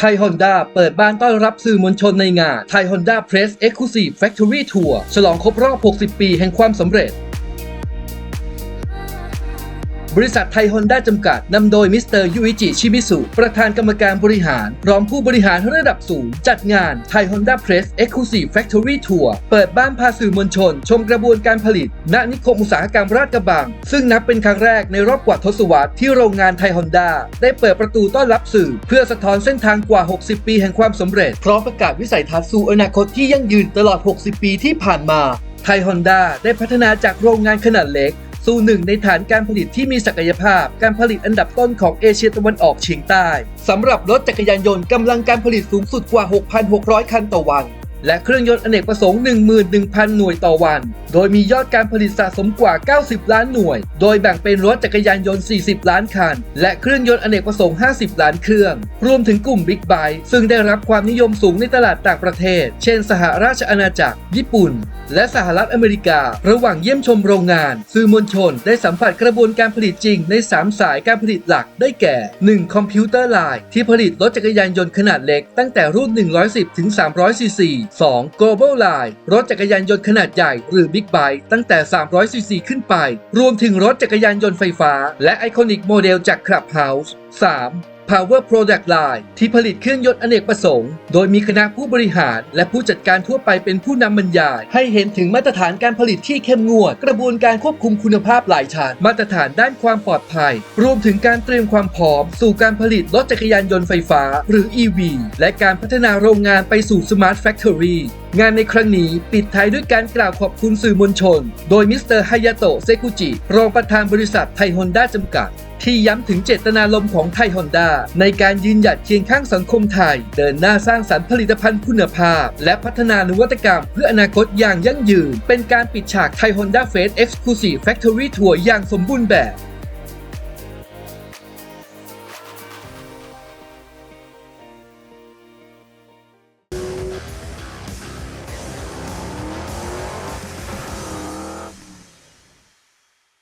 ไทยฮอนด้าเปิดบ้านต้อนรับสื่อมวลชนในงานไทยฮอนด้าเพรสเอ็กซ์คลูซีฟแฟคทอรี่ทัวร์ฉลองครบรอบ 60 ปีแห่งความสำเร็จ บริษัทไทยฮอนด้าจำกัด นำโดยมิสเตอร์ยูอิจิชิมิสุ ประธานกรรมการบริหารพร้อมผู้บริหารระดับสูง จัดงานไทยฮอนด้าเพรสเอ็กซ์คลูซีฟแฟคทอรี่ทัวร์เปิดบ้านพาสื่อมวลชน ชมกระบวนการผลิต ณนิคมอุตสาหกรรมราชกระบัง ซึ่งนับเป็นครั้งแรกในรอบกว่าทศวรรษที่โรงงานไทยฮอนด้าได้เปิดประตูต้อนรับสื่อ เพื่อสะท้อนเส้นทางกว่า 60 ปีแห่งความสำเร็จพร้อมประกาศวิสัยทัศน์สู่อนาคตที่ยั่งยืนตลอด 60 ปีที่ผ่านมาไทยฮอนด้าได้พัฒนาจากโรงงานขนาดเล็ก สู่หนึ่งในฐานการผลิตที่มีศักยภาพการผลิตอันดับต้นของเอเชียตะวันออกเฉียงใต้สำหรับรถจักรยานยนต์กำลังการผลิตสูงสุดกว่า 6,600 คันต่อวัน และเครื่องยนต์อเนกประสงค์ 11,000 หน่วยต่อวัน โดยมียอดการผลิตสะสมกว่า 90 ล้านหน่วย โดยแบ่งเป็นรถจักรยานยนต์ 40 ล้านคัน และเครื่องยนต์อเนกประสงค์ 50 ล้านเครื่อง รวมถึงกลุ่มบิ๊กไบค์ซึ่งได้รับความนิยมสูงในตลาดต่างประเทศ เช่น สหราชอาณาจักร ญี่ปุ่น และสหรัฐอเมริกา ระหว่างเยี่ยมชมโรงงาน สื่อมวลชน ได้สัมผัสกระบวนการผลิตจริงใน 3 สายการผลิตหลัก ได้แก่ 1. คอมพิวเตอร์ไลน์ที่ผลิตรถจักรยานยนต์ขนาดเล็กตั้งแต่รุ่น 110 ถึง 300ซีซี 2. Global Line รถจักรยานยนต์ขนาดใหญ่หรือ Big Bike ตั้งแต่ 300ซีซีขึ้นไป รวมถึงรถจักรยานยนต์ไฟฟ้า และไอคอนิกโมเดลจาก Clubhouse 3. Power Product Line ที่ผลิตเครื่องยนต์อเนกประสงค์ โดยมีคณะผู้บริหาร และผู้จัดการทั่วไปเป็นผู้นำบรรยาย ให้เห็นถึงมาตรฐานการผลิตที่เข้มงวด กระบวนการควบคุมคุณภาพหลายชั้นมาตรฐานด้านความปลอดภัย รวมถึงการเตรียมความพร้อม สู่การผลิตรถจักรยานยนต์ไฟฟ้า หรือ EV และการพัฒนาโรงงานไปสู่ Smart Factory งานในครั้งนี้ปิดท้ายด้วยการกล่าวขอบคุณสื่อมวลชน โดยมิสเตอร์ฮายาโตะเซกุจิ รองประธานบริษัทไทยฮอนด้าจำกัด ที่ย้ำถึงเจตนารมณ์ของไทยฮอนด้าในการยืนหยัดเคียงข้างสังคมไทย เดินหน้าสร้างสรรค์ผลิตภัณฑ์คุณภาพ และพัฒนานวัตกรรมเพื่ออนาคตอย่างยั่งยืน เป็นการปิดฉากไทยฮอนด้าเฟสเอ็กซ์คลูซีฟแฟคทอรี่ทัวร์อย่างสมบูรณ์แบบ